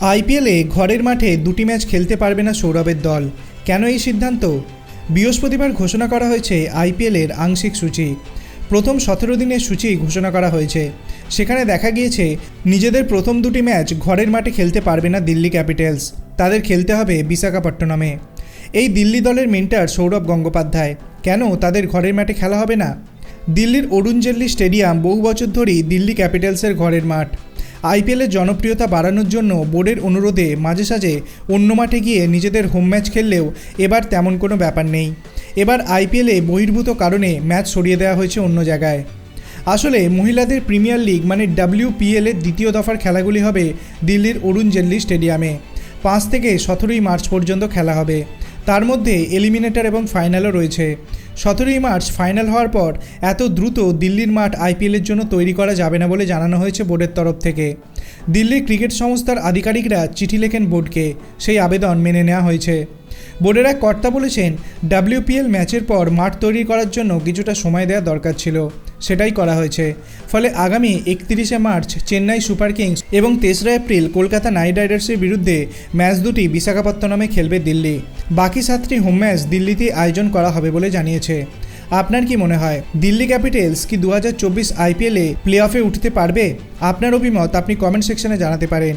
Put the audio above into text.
আইপিএলে ঘরের মাঠে দুটি ম্যাচ খেলতে পারবে না সৌরভের দল। কেন এই সিদ্ধান্ত? বৃহস্পতিবার ঘোষণা করা হয়েছে আইপিএলের আংশিক সূচি। প্রথম সতেরো দিনের সূচি ঘোষণা করা হয়েছে। সেখানে দেখা গিয়েছে, নিজেদের প্রথম দুটি ম্যাচ ঘরের মাঠে খেলতে পারবে না দিল্লি ক্যাপিটালস। তাদের খেলতে হবে বিশাখাপট্টনমে। এই দিল্লি দলের মেন্টার সৌরভ গঙ্গোপাধ্যায়, কেন তাদের ঘরের মাঠে খেলা হবে না? দিল্লির অরুণ জেটলি স্টেডিয়াম বহু বছর ধরেই দিল্লি ক্যাপিটালসের ঘরের মাঠ। আইপিএলের জনপ্রিয়তা বাড়ানোর জন্য বোর্ডের অনুরোধে মাঝে সাঝে অন্য মাঠে গিয়ে নিজেদের হোম ম্যাচ খেললেও এবার তেমন কোনো ব্যাপার নেই। এবার আইপিএলে বহির্ভূত কারণে ম্যাচ সরিয়ে দেওয়া হয়েছে অন্য জায়গায়। আসলে মহিলাদের প্রিমিয়ার লিগ মানে ডাব্লিউপিএল এর দ্বিতীয় দফার খেলাগুলি হবে দিল্লির অরুণ জেটলি স্টেডিয়ামে। পাঁচ থেকে সতেরোই মার্চ পর্যন্ত খেলা হবে। তার মধ্যে এলিমিনেটর এবং ফাইনালও রয়েছে। সতেরোই মার্চ ফাইনাল হওয়ার পর এত দ্রুত দিল্লির মাঠ আইপিএলের জন্য তৈরি করা যাবে না বলে জানানো হয়েছে বোর্ডের তরফ থেকে। দিল্লি ক্রিকেট সংস্থার আধিকারিকরা চিঠি লেখেন বোর্ডকে। সেই আবেদন মেনে নেওয়া হয়েছে। বোর্ডের এক কর্তা বলেছেন, ডাব্লিউপিএল ম্যাচের পর মাঠ তৈরি করার জন্য কিছুটা সময় দেওয়া দরকার ছিল। সেটাই করা হয়েছে। ফলে আগামী একত্রিশে মার্চ চেন্নাই সুপার কিংস এবং তেসরা এপ্রিল কলকাতা নাইট রাইডার্সের বিরুদ্ধে ম্যাচ দুটি বিশাখাপত্তনমে খেলবে দিল্লি। বাকি সাতটি হোম ম্যাচ দিল্লিতে আয়োজন করা হবে বলে জানিয়েছে। আপনার কি মনে হয়, দিল্লি ক্যাপিটালস কি দু হাজার চব্বিশ আইপিএলে প্লে অফে উঠতে পারবে? আপনার অভিমত আপনি কমেন্ট সেকশনে জানাতে পারেন।